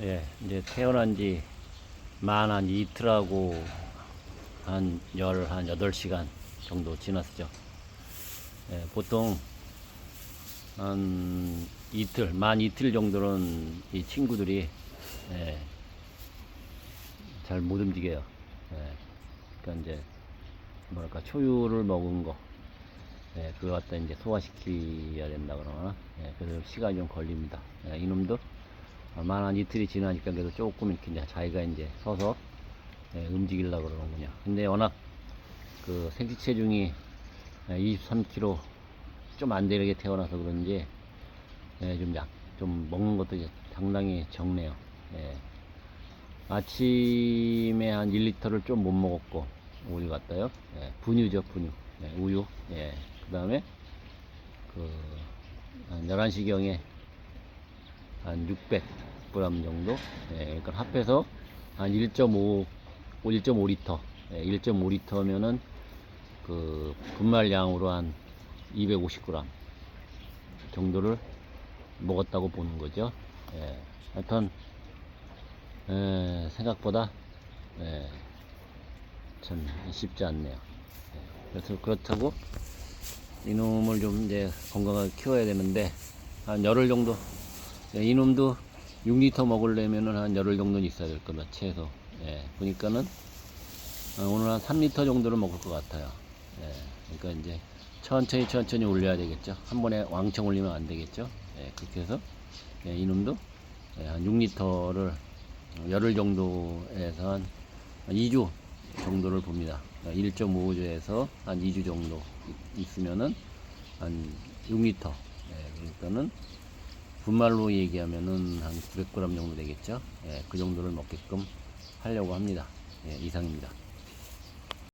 예, 이제 태어난 지 만 한 이틀하고 한 열, 한 8시간 정도 지났죠. 예, 보통 한 이틀, 만 이틀 정도는 이 친구들이 예, 잘 못 움직여요. 예, 그러니까 이제 뭐랄까 초유를 먹은 거, 예, 그거 갖다 이제 소화시켜야 된다 그러나, 예, 그래서 시간이 좀 걸립니다. 예, 이놈도 만한 이틀이 지나니까 그래도 조금 이렇게 이제 자기가 이제 서서 예, 움직이려고 그러는군요. 근데 워낙 그 생체 체중이 23kg 좀 안 되게 태어나서 그런지 예, 좀 약, 좀 먹는 것도 이제 상당히 적네요. 예. 아침에 한 1리터를 좀 못 먹었고 우유 같다요. 예, 분유죠, 분유. 예, 우유. 예. 그 다음에 그, 한 11시경에 한 600g 정도. 예, 그러니까 합해서 한 1.5, 1.5리터. 예, 1.5리터면은 그 분말량으로 한 250g 정도를 먹었다고 보는 거죠. 예, 하여튼 에, 생각보다 예, 참 쉽지 않네요. 예, 그래서 그렇다고 이놈을 좀 이제 건강하게 키워야 되는데 한 열흘 정도 예, 이놈도 6리터 먹으려면은 한 열흘 정도는 있어야 될 겁니다. 최소. 예, 보니까는 어, 오늘 한 3리터 정도를 먹을 것 같아요. 예, 그러니까 이제 천천히 천천히 올려야 되겠죠. 한 번에 왕창 올리면 안 되겠죠. 예, 그렇게 해서 예, 이놈도 예, 한 6리터를 열흘 정도에서 한 2주 정도를 봅니다. 1.5주에서 한 2주 정도 있- 있으면은 한 6리터. 예, 그러니까는 분말로 얘기하면은 한 900g 정도 되겠죠. 예, 그 정도를 먹게끔 하려고 합니다. 예, 이상입니다.